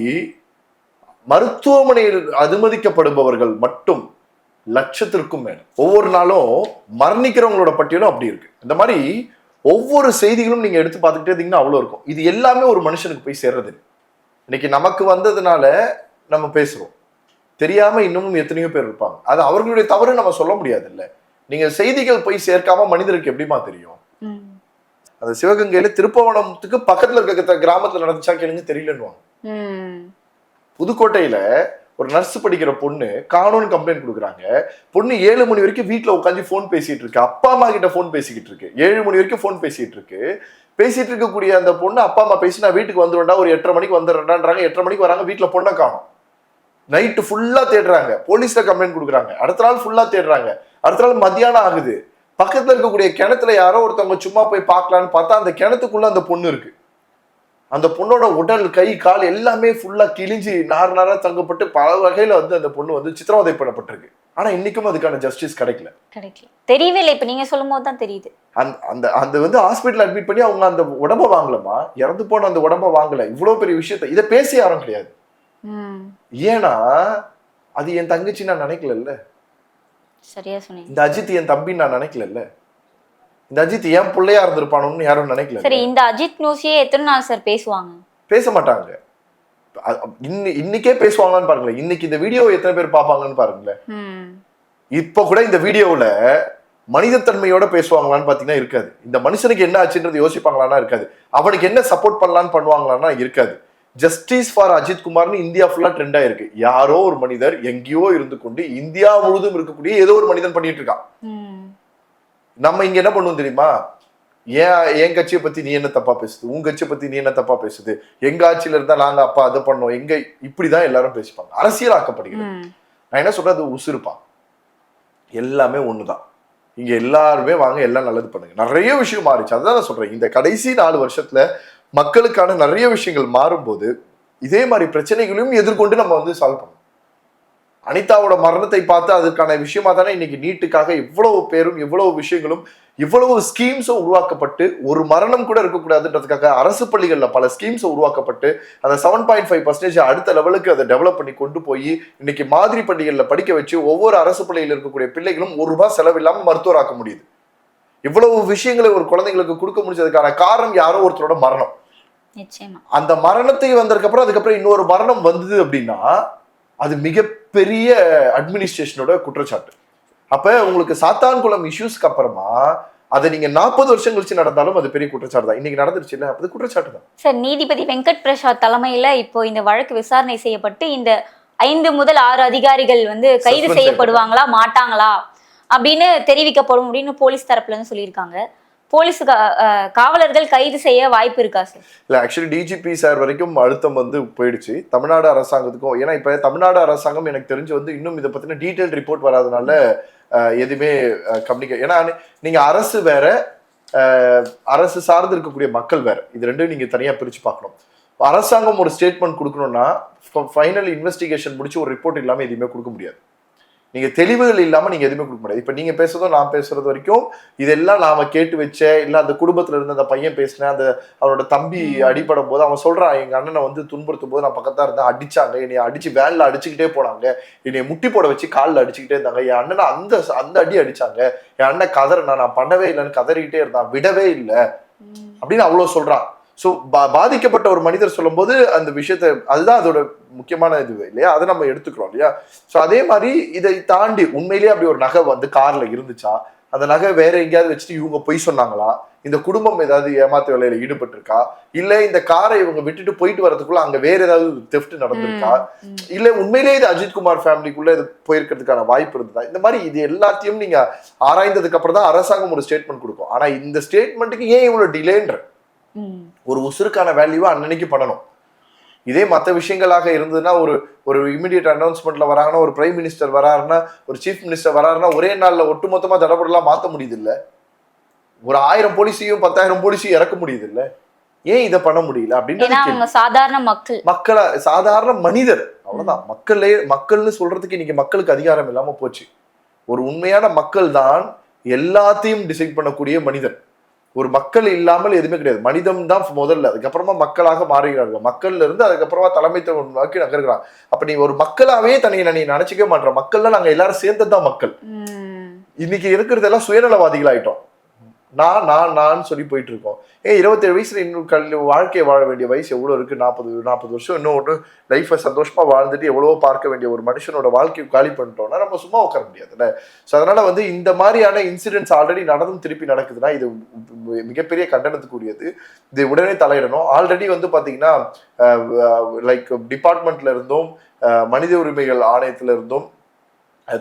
மருத்துவமனையில் அனுமதிக்கப்படுபவர்கள் மட்டும் லட்சத்திற்கும் மேல. ஒவ்வொரு நாளும் மரணிக்கிறவங்களோட பட்டியலும் அப்படி இருக்கு. இந்த மாதிரி ஒவ்வொரு செய்திகளும் நீங்க எடுத்து பார்த்துக்கிட்டே இருந்தீங்கன்னா அவ்வளோ இருக்கும். இது எல்லாமே ஒரு மனுஷனுக்கு போய் சேர்றது. இன்னைக்கு நமக்கு வந்ததுனால நம்ம பேசுறோம். தெரியாம இன்னமும் எத்தனையோ பேர் இருப்பாங்க. அது அவர்களுடைய தவறு நம்ம சொல்ல முடியாது இல்ல நீங்க செய்திகள் போய் சேர்க்காம மனிதருக்கு எப்படிமா தெரியும். அந்த சிவகங்கையில திருப்பவனத்துக்கு பக்கத்துல இருக்க கிராமத்துல நடந்துச்சா கேளுங்க தெரியலன்னுவாங்க. ம். புதுக்கோட்டையில ஒரு நர்ஸ் படிக்கிற பொண்ணு காணோன்னு கம்ப்ளைண்ட் கொடுக்குறாங்க. பொண்ணு ஏழு மணி வரைக்கும் வீட்டில் உட்காந்து ஃபோன் பேசிட்டு இருக்கு. அப்பா அம்மா கிட்ட ஃபோன் பேசிக்கிட்டு இருக்கு. ஏழு மணி வரைக்கும் ஃபோன் பேசிட்டு இருக்கு. பேசிட்டு இருக்கக்கூடிய அந்த பொண்ணு அப்பா அம்மா பேசி நான் வீட்டுக்கு வந்துடுவேன்டா ஒரு எட்டரை மணிக்கு வந்துடுறேன்டான்றாங்க. எட்டரை மணிக்கு வராங்க வீட்டில் பொண்ணை காணும். நைட்டு ஃபுல்லாக தேடுறாங்க. போலீஸ்ல கம்ப்ளைண்ட் கொடுக்குறாங்க. அடுத்த நாள் ஃபுல்லாக தேடுறாங்க. அடுத்த நாள் மத்தியானம் ஆகுது. பக்கத்தில் இருக்கக்கூடிய கிணத்துல யாரோ ஒருத்தவங்க சும்மா போய் பார்க்கலான்னு பார்த்தா அந்த கிணத்துக்குள்ள அந்த பொண்ணு இருக்கு. அந்த பொண்ணோட உடல் கை கால் எல்லாமே ஃபுல்லா கிழிஞ்சு நார் நாரா தங்கப்பட்டு பல வகையில வந்து அந்த பொண்ணு வந்து சித்திரவதை பண்ணப்பட்டிருக்கு ஆனா இன்னைக்கும் அதுக்கான ஜஸ்டிஸ் கிடைக்கல. கிடைக்கல. தெரியவே இல்லை இப்ப நீங்க சொல்லும் போது தான் தெரியுது. அந்த அந்த அந்த வந்து ஹாஸ்பிட்டல் அட்மிட் பண்ணி அவங்க அந்த உடம்ப வாங்கலமா இறந்து போன அந்த உடம்ப வாங்கல. இவ்வளவு பெரிய விஷயத்த இதை பேசி யாரும் கிடையாது. ஏன்னா அது என் தங்கச்சி நான் நினைக்கல சரியா சொன்னீங்க. இந்த அஜித் என் தம்பின்னு நான் நினைக்கல இந்த அஜித் ஏன் பிள்ளையா இருந்திருப்பானோன்னு யாரும் நினைக்கல. சரி இந்த அஜித் நியூஸையே எத்தனை நாள் சார் பேசுவாங்க? பேச மாட்டாங்க. இன்னைக்கே பேசுவாங்கன்னு பாருங்களேன். இன்னைக்கு இந்த வீடியோ எத்தனை பேர் பார்ப்பாங்கன்னு பாருங்களேன். இப்போ கூட இந்த வீடியோவுல மனிதத்தன்மையோட பேசுவாங்களான்னு பாத்தீங்கன்னா இருக்காது. இந்த மனுஷனுக்கு என்ன ஆச்சுன்றது யோசிப்பாங்களான்னா இருக்காது. அவனுக்கு என்ன சப்போர்ட் பண்ணலான்னு பண்ணுவாங்களான்னா இருக்காது. ஜஸ்டிஸ் ஃபார் அஜித் குமார்னு இந்தியா ஃபுல்லா ட்ரெண்டா இருக்கு யாரோ ஒரு மனிதர் எங்கேயோ இருந்து கொண்டு இந்தியா முழுதும் இருக்கக்கூடிய ஏதோ ஒரு மனிதன் பண்ணிட்டு இருக்கான். நம்ம இங்க என்ன பண்ணுவோம் தெரியுமா? ஏன் என் கட்சியை பத்தி நீ என்ன தப்பா பேசுது? உன் கட்சியை பத்தி நீ என்ன தப்பா பேசுது? எங்க ஆட்சியில இருந்தா நாங்க அப்பா அதை பண்ணோம். எங்க இப்படிதான் எல்லாரும் பேசிப்பாங்க. அரசியலாக்கப்படுகிறது. ம். நான் என்ன சொல்றது உசுருப்பா எல்லாமே ஒண்ணுதான். இங்க எல்லாருமே வாங்க எல்லாம் நல்லது பண்ணுங்க. நிறைய விஷயம் மாறிச்சு. அதான் நான் சொல்றேன். இந்த கடைசி நாலு வருஷத்துல மக்களுக்கான நிறைய விஷயங்கள் மாறும்போது இதே மாதிரி பிரச்சனைகளையும் எதிர்கொண்டு நம்ம வந்து சால்வ் பண்ணணும். அனிதாவோட மரணத்தை பார்த்து அதற்கான விஷயமா தானே இன்னைக்கு நீட்டுக்காக இவ்வளவு பேரும் இவ்வளவு விஷயங்களும் இவ்வளவு ஸ்கீம்ஸும் உருவாக்கப்பட்டு ஒரு மரணம் கூட இருக்கக்கூடாதுன்றதுக்காக அரசு பள்ளிகள்ல பல ஸ்கீம்ஸ் உருவாக்கப்பட்டு அந்த செவன் பாயிண்ட் ஃபைவ் பர்சன்டேஜ் அடுத்த லெவலுக்கு அதை டெவலப் பண்ணி கொண்டு போய் இன்னைக்கு மாதிரி பள்ளிகள்ல படிக்க வச்சு ஒவ்வொரு அரசு பள்ளியில் இருக்கக்கூடிய பிள்ளைகளும் ஒரு ரூபாய் செலவில்லாம மருத்துவராக்க முடியுது. இவ்வளவு விஷயங்களை ஒரு குழந்தைங்களுக்கு கொடுக்க முடிஞ்சதுக்கான காரணம் யாரோ ஒருத்தரோட மரணம். அந்த மரணத்தை வந்ததுக்கு அப்புறம் அதுக்கப்புறம் இன்னொரு மரணம் வந்தது அப்படின்னா அது மிகப்பெரிய அட்மினிஸ்ட்ரேஷனோட குற்றச்சாட்டு. அப்ப உங்களுக்கு சாத்தான்குளம் இஷ்யூஸ்க்கு அப்புறமா அதை நீங்க நாற்பது வருஷம் கழிச்சு நடந்தாலும் அது பெரிய குற்றச்சாட்டு தான் இன்னைக்கு நடந்துருச்சு இல்ல? அது குற்றச்சாட்டு தான் சார் நீதிபதி வெங்கட் பிரசாத் தலைமையில இப்போ இந்த வழக்கு விசாரணை செய்யப்பட்டு இந்த ஐந்து முதல் ஆறு அதிகாரிகள் வந்து கைது செய்யப்படுவாங்களா? மாட்டாங்களா? அப்படின்னு தெரிவிக்கப்படும் அப்படின்னு போலீஸ் தரப்புல இருந்து சொல்லியிருக்காங்க. போலீஸ் காவலர்கள் கைது செய்ய வாய்ப்பு இருக்கா சார் இல்லை ஆக்சுவலி டிஜிபி சார் வரைக்கும் அழுத்தம் வந்து போயிடுச்சு. தமிழ்நாடு அரசாங்கத்துக்கும் ஏன்னா இப்போ தமிழ்நாடு அரசாங்கம் எனக்கு தெரிஞ்சு வந்து இன்னும் இதை பற்றின டீட்டெயில் ரிப்போர்ட் வராதனால எதுவுமே கம்யூனிகே ஏன்னா நீங்கள் அரசு வேற அரசு சார்ந்து இருக்கக்கூடிய மக்கள் வேற. இது ரெண்டும் நீங்கள் தனியாக பிரித்து பார்க்கணும். அரசாங்கம் ஒரு ஸ்டேட்மெண்ட் கொடுக்கணும்னா ஃபைனல் இன்வெஸ்டிகேஷன் முடிச்சு ஒரு ரிப்போர்ட் இல்லாமல் எதுவுமே கொடுக்க முடியாது. நீங்க தெளிவுகள் இல்லாம நீங்க எதுவுமே கொடுக்க முடியாது. இப்ப நீங்க பேசுறதும் நான் பேசுறது வரைக்கும் இதெல்லாம் நாம கேட்டு வச்ச இல்ல அந்த குடும்பத்துல இருந்து அந்த பையன் பேசின அந்த அவனோட தம்பி அடிபடும் போது அவன் சொல்றான் எங்க அண்ணனை வந்து துன்புறுத்தும் போது நான் பக்கத்தா இருந்தேன் அடிச்சாங்க. என்னை அடிச்சு வேன்ல அடிச்சுக்கிட்டே போனாங்க. என்னை முட்டி போட வச்சு காலில் அடிச்சுக்கிட்டே இருந்தாங்க. என் அண்ணனை அந்த அந்த அடி அடிச்சாங்க. என் அண்ணன் கதறினா நான் பண்ணவே இல்லைன்னு கதறிக்கிட்டே இருந்தான். விடவே இல்லை. அப்படின்னு அவ்வளவு சொல்றான். ஸோ பாதிக்கப்பட்ட ஒரு மனிதர் சொல்லும்போது அந்த விஷயத்த அதுதான் அதோட முக்கியமான இது இல்லையா? அதை நம்ம எடுத்துக்கிறோம் இல்லையா? ஸோ அதே மாதிரி இதை தாண்டி உண்மையிலேயே அப்படி ஒரு நகை வந்து கார்ல இருந்துச்சா? அந்த நகை வேற எங்கேயாவது வச்சுட்டு இவங்க பொய் சொன்னாங்களா? இந்த குடும்பம் ஏதாவது ஏமாத்து வேலையில ஈடுபட்டிருக்கா? இல்ல இந்த காரை இவங்க விட்டுட்டு போயிட்டு வரதுக்குள்ள அங்க வேற ஏதாவது தெஃப்ட் நடந்திருக்கா? இல்ல உண்மையிலேயே இது அஜித் குமார் ஃபேமிலிக்குள்ள இது போயிருக்கிறதுக்கான வாய்ப்பு இருந்ததா? இந்த மாதிரி இது எல்லாத்தையும் நீங்க ஆராய்ந்ததுக்கு அப்புறம் தான் அரசாங்கம் ஒரு ஸ்டேட்மெண்ட் கொடுக்கும். ஆனா இந்த ஸ்டேட்மெண்ட்டுக்கு ஏன் இவ்வளவு டிலேன்ற. ஒரு உசுருக்கான வேல்யூவை அன்னன்னைக்கு பண்ணணும். இதே மற்ற விஷயங்களாக இருந்ததுன்னா ஒரு ஒரு இமிடியட் அனௌன்ஸ்மெண்ட்ல வராங்கன்னா ஒரு பிரைம் மினிஸ்டர் வராருன்னா ஒரு சீஃப் மினிஸ்டர் வராருன்னா ஒரே நாள்ல ஒட்டுமொத்தமா தடபடலாம் மாத்த முடியுது இல்ல ஒரு ஆயிரம் போலீஸையும் பத்தாயிரம் போலீஸையும் இறக்க முடியுது இல்ல ஏன் இதை பண்ண முடியல? அவங்க சாதாரண மக்கள். மக்களா சாதாரண மனிதர். அவ்வளவுதான். மக்களே மக்கள்னு சொல்றதுக்கு இன்னைக்கு மக்களுக்கு அதிகாரம் இல்லாம போச்சு. ஒரு உண்மையான மக்கள் தான் எல்லாத்தையும் டிசைட் பண்ணக்கூடிய மனிதன். ஒரு மக்கள் இல்லாமல் எதுவுமே கிடையாது. மனிதம் தான் முதல்ல. அதுக்கப்புறமா மக்களாக மாறுகிறார்கள். மக்கள்ல இருந்து அதுக்கப்புறமா தலைமைத்துவம் நோக்கி நகர்கிறான் அப்ப நீ ஒரு மக்களாவே தனியை நீ நினைச்சிக்க மாட்டோம் மக்கள்ல நாங்க எல்லாரும் சேர்ந்ததுதான் மக்கள். ம். இன்னைக்கு இருக்கிறதெல்லாம் சுயநலவாதிகள் ஆயிட்டோம் நான் நான் நான் சொல்லி போயிட்டு இருக்கோம் ஏன் இருபத்தேழு வயசுல இன்னும் கல் வாழ்க்கையை வாழ வேண்டிய வயசு எவ்வளோ இருக்கு? நாற்பது நாற்பது வருஷம். இன்னும் ஒன்று லைஃப்பை சந்தோஷமா வாழ்ந்துட்டு எவ்வளவோ பார்க்க வேண்டிய ஒரு மனுஷனோட வாழ்க்கையை காலி பண்ணிட்டோம்னா நம்ம சும்மா உட்கார முடியாதுல்ல? ஸோ அதனால வந்து இந்த மாதிரியான இன்சிடென்ட்ஸ் ஆல்ரெடி நடந்தும் திருப்பி நடக்குதுன்னா இது மிகப்பெரிய கண்டனத்துக்குரியது. இது உடனே தலையிடணும். ஆல்ரெடி வந்து பார்த்தீங்கன்னா லைக் டிபார்ட்மெண்ட்ல இருந்தும் மனித உரிமைகள் ஆணையத்துல இருந்தும்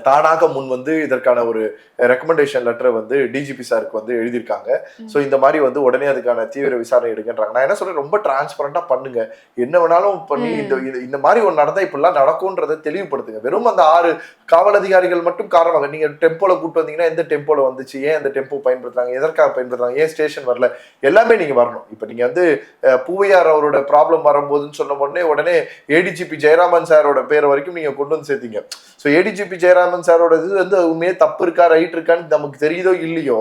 தானாக முன் வந்து இதற்கான ஒரு ரெக்கமெண்டேஷன் லெட்டரை வந்து டிஜிபி சாருக்கு வந்து எழுதியிருக்காங்க. ஸோ இந்த மாதிரி வந்து உடனே அதுக்கான தீவிர விசாரணை எடுங்கன்றாங்க. நான் என்ன சொல்றேன்? ரொம்ப டிரான்ஸ்பரண்டா பண்ணுங்க. என்ன வேணாலும் பண்ணி இந்த இந்த- மாதிரி ஒன்று நடந்தா இப்படிலாம் நடக்கும்ன்றதை தெளிவுபடுத்துங்க. வெறும் அந்த ஆறு காவல் அதிகாரிகள் மட்டும் காரணமாக நீங்க டெம்போல கூட்டு வந்தீங்கன்னா எந்த டெம்போல வந்துச்சு? ஏன் அந்த டெம்போ பயன்படுத்துறாங்க? எதற்காக பயன்படுத்துறாங்க? ஏன் ஸ்டேஷன் வரல? எல்லாமே நீங்க வரணும். இப்போ நீங்க வந்து பூவையார் அவரோட ப்ராப்ளம் வரும்போதுன்னு சொன்ன உடனே உடனே ஏடிஜிபி ஜெயராமன் சாரோட பேரை வரைக்கும் நீங்க கொண்டு வந்து சேர்த்தீங்க. ஸோ ஏடிஜிபி ஜெயராமன் சாரோட இது வந்து உண்மையே தப்பு இருக்கா ரைட் இருக்கான்னு நமக்கு தெரியுதோ இல்லையோ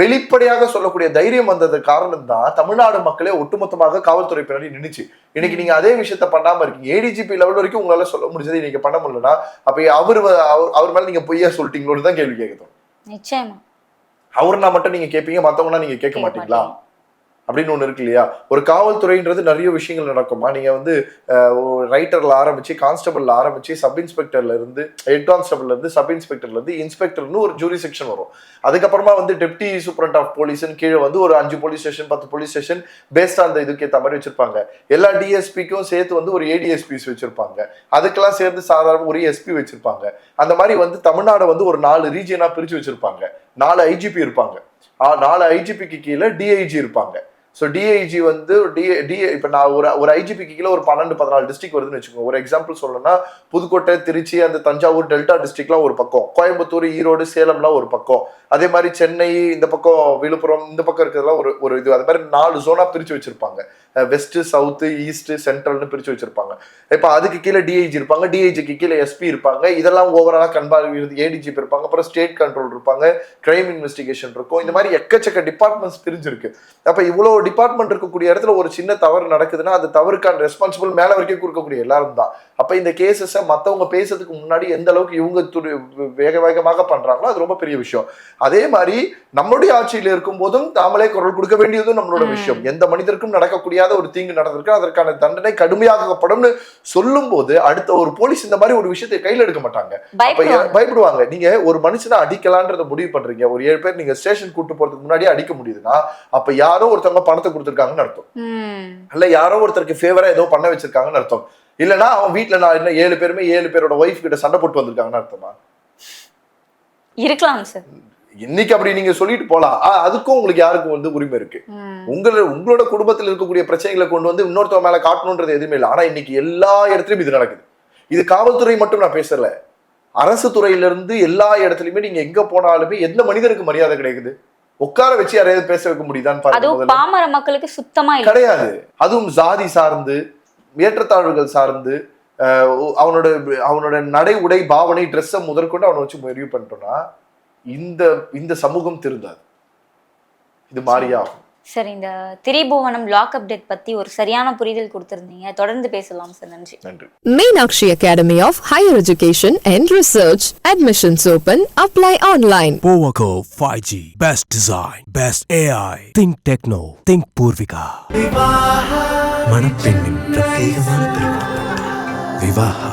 வெளிப்படையாக சொல்லக்கூடிய தைரியம் வந்தது காரணம் தான் தமிழ்நாடு மக்களே ஒட்டுமொத்தமாக காவல்துறை பின்னாடி நின்னுச்சு. இன்னைக்கு நீங்க அதே விஷயத்த பண்ணாம இருக்கீங்க. ஏடிஜிபி லெவல் வரைக்கும் உங்களால சொல்ல முடிஞ்சது இன்னைக்கு பண்ண முடியலன்னா அப்ப அவர் அவர் மேல நீங்க பொய்யா சொல்லிட்டீங்களோன்னு தான் கேள்வி கேட்குறோம் நிச்சயமா. அவர்னா மட்டும் நீங்க கேட்பீங்க மத்தவங்கன்னா நீங்க கேட்க மாட்டீங்களா? மாட்டீங்க. அப்படின்னு ஒன்று இருக்கு இல்லையா? ஒரு காவல்துறைன்றது நிறைய விஷயங்கள் நடக்குமா நீங்கள் வந்து ரைட்டரில் ஆரம்பிச்சு கான்ஸ்டபிளில் ஆரம்பிச்சு சப் இன்ஸ்பெக்டர்லேருந்து ஹெட் கான்ஸ்டபிள்லேருந்து சப் இன்ஸ்பெக்டர்லேருந்து இன்ஸ்பெக்டர்னு ஒரு ஜூரி செக்ஷன் வரும். அதுக்கப்புறமா வந்து டெப்டி சூப்பரண்ட் ஆஃப் போலீஸ்னு கீழே வந்து ஒரு அஞ்சு போலீஸ் ஸ்டேஷன் பத்து போலீஸ் ஸ்டேஷன் பேஸ்ட் அந்த இதுக்கு ஏற்ற மாதிரி வச்சுருப்பாங்க. எல்லா டிஎஸ்பிக்கும் சேர்த்து வந்து ஒரு ஏடிஎஸ்பிஸ் வச்சுருப்பாங்க. அதுக்கெல்லாம் சேர்ந்து சாதாரண ஒரு எஸ்பி வச்சுருப்பாங்க. அந்த மாதிரி வந்து தமிழ்நாடு வந்து ஒரு நாலு ரீஜியனாக பிரித்து வச்சுருப்பாங்க. நாலு ஐஜிபி இருப்பாங்க. நாலு ஐஜிபிக்கு கீழே டிஐஜி இருப்பாங்க. ஸோ டிஐஜி வந்து டி டிஏ இப்போ நான் ஒரு ஒரு ஐஜிபிக்கு கீழே ஒரு பன்னெண்டு பதினாலு டிஸ்ட்ரிக் வருதுன்னு வச்சுக்கோங்க. ஒரு எக்ஸாம்பிள் சொல்லணும்னா புதுக்கோட்டை திருச்சி அந்த தஞ்சாவூர் டெல்டா டிஸ்ட்ரிக்லாம் ஒரு பக்கம். கோயம்புத்தூர் ஈரோடு சேலம்லாம் ஒரு பக்கம். அதே மாதிரி சென்னை இந்த பக்கம் விழுப்புரம் இந்த பக்கம் இருக்கிறதுலாம் ஒரு ஒரு இது. அது மாதிரி நாலு ஜோனாக பிரித்து வச்சுருப்பாங்க. வெஸ்ட் சவுத்து ஈஸ்ட் சென்ட்ரல்னு பிரிச்சு வச்சிருப்பாங்க. இப்போ அதுக்கு கீழே டிஐஜி இருப்பாங்க டிஐஜிக்கு கீழே எஸ்பி இருப்பாங்க. இதெல்லாம் ஓவராலா கண்பார்வை ஏடிஜிபி இருப்பாங்க அப்புறம் ஸ்டேட் கண்ட்ரோல் இருப்பாங்க கிரைம் இன்வெஸ்டிகேஷன் இருக்கும். இந்த மாதிரி எக்கச்சக்க டிபார்ட்மெண்ட்ஸ் பிரிஞ்சிருக்கு. அப்ப இவ்வளோ டிபார்ட்மெண்ட் இருக்கக்கூடிய இடத்துல ஒரு சின்ன தவறு நடக்குதுன்னா அந்த தவறுக்கான ரெஸ்பான்சிபிள் மேல வரைக்கும் கொடுக்கக்கூடிய எல்லாரும் தான். அப்ப இந்த கேசஸை மத்தவங்க பேசுறதுக்கு முன்னாடி எந்த அளவுக்கு இவங்க துரு- வேக வேகமாக பண்றாங்களோ அது ரொம்ப பெரிய விஷயம். அதே மாதிரி நம்மளுடைய ஆட்சியில இருக்கும் போதும் நாமளே குரல் கொடுக்க வேண்டியதும் நம்மளோட விஷயம். எந்த மனிதருக்கும் நடக்கக்கூடியாத ஒரு தீங்கு நடந்திருக்கு. அதற்கான தண்டனை கடுமையாக்கப்படும்னு சொல்லும் போது அடுத்த ஒரு போலீஸ் இந்த மாதிரி ஒரு விஷயத்தை கையில எடுக்க மாட்டாங்க. பயப்படுவாங்க. நீங்க ஒரு மனுஷனை அடிக்கலான்றத முடிவு பண்றீங்க. ஒரு ஏழு பேர் நீங்க ஸ்டேஷன் கூட்டு போறதுக்கு முன்னாடியே அடிக்க முடியுதுன்னா அப்ப யாரோ ஒருத்தவங்க பணத்தை கொடுத்துருக்காங்கன்னு அர்த்தம். இல்ல யாரோ ஒருத்தருக்கு ஃபேவரா ஏதோ பண்ண வச்சிருக்காங்கன்னு அர்த்தம். இல்லனா அவன் வீட்ல நான் என்ன ஏழு பேருமே ஏழு பேரோட ஒய்ஃப் கிட்ட சண்டை போட்டு வந்திருக்காங்கன்னு அர்த்தமா? இருக்கலாம் சார் இன்னைக்கு அப்படி நீங்க சொல்லிட்டு போலாம். அதுக்கும் உங்களுக்கு யாருக்கும் வந்து உரிமை இருக்கு. உங்களோட உங்களோட குடும்பத்தில் இருக்கக்கூடிய பிரச்சனைகளை கொண்டு வந்து இன்னொருத்தவங்க மேல காட்டணுன்றது எதுவுமே இல்லை. ஆனா இன்னைக்கு எல்லா இடத்துலயும் இது நடக்குது. இது காவல்துறை மட்டும் நான் பேசல. அரசு துறையில இருந்து எல்லா இடத்துலயுமே நீங்க எங்க போனாலுமே எந்த மனிதருக்கு மரியாதை கிடைக்குது? உட்கார வச்சு யாரையாவது பேச வைக்க முடியுதான்னு பாமர மக்களுக்கு சுத்தமா கிடையாது. அதுவும் ஜாதி சார்ந்து ஏற்றத்தாழ்வுகள் சார்ந்து அவனோட அவனோட நடை உடை பாவனை ட்ரெஸ்ஸை முதற்கொண்டு அவனை வச்சு முடிவு பண்ணிட்டோம்னா இந்த இந்த சமூகம் திருந்தாது இது மாறியே ஆகும் சார் இந்த திரிபுவனம் லாக்அப் டெத் பத்தி ஒரு சரியான புரிதல் கொடுத்திருந்தீங்க தொடர்ந்து பேசலாம் சார் நன்றி நன்றி Meenakshi Academy of Higher Education and Research. Admissions open. Apply online. Powaco 5G. Best design. Best AI. Think Techno. Think Purvika. மணப்பெண்ணின் பிரத்யேகமான திருமணம் விவாஹா